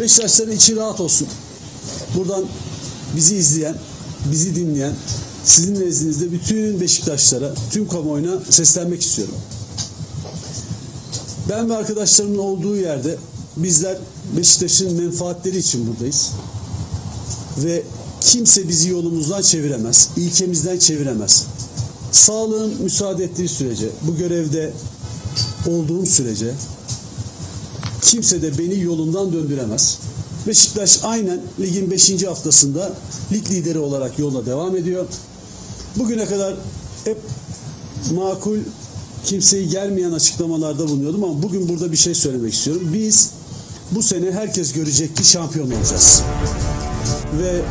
Beşiktaşların içi rahat olsun. Buradan bizi izleyen, bizi dinleyen, sizin nezdinizde bütün Beşiktaşlara, tüm kamuoyuna seslenmek istiyorum. Ben ve arkadaşlarımın olduğu yerde bizler Beşiktaş'ın menfaatleri için buradayız. Ve kimse bizi yolumuzdan çeviremez, ilkemizden çeviremez. Sağlığın müsaade ettiği sürece, bu görevde olduğum sürece kimse de beni yolumdan döndüremez. Beşiktaş aynen ligin 5. haftasında lig lideri olarak yola devam ediyor. Bugüne kadar hep makul kimseyi gelmeyen açıklamalarda bulunuyordum ama bugün burada bir şey söylemek istiyorum. Biz bu sene herkes görecek ki şampiyon olacağız. Ve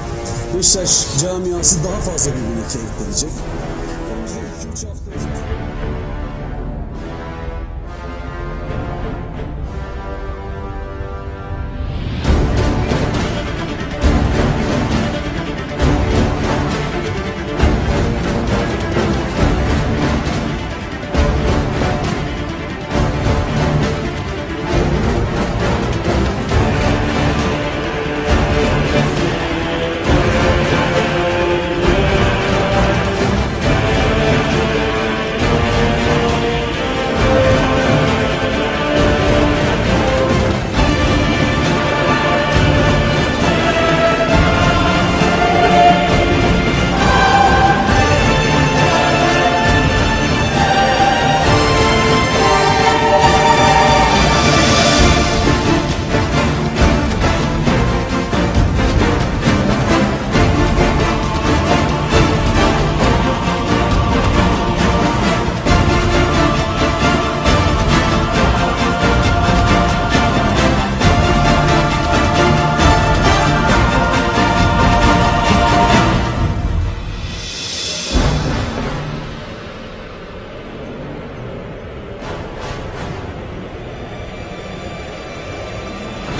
Beşiktaş camiası daha fazla birbirine kilitlenecek. Önümüzdeki iki, üç hafta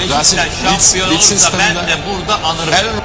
Beşiktaş şampiyon olursa ben de burada anırım.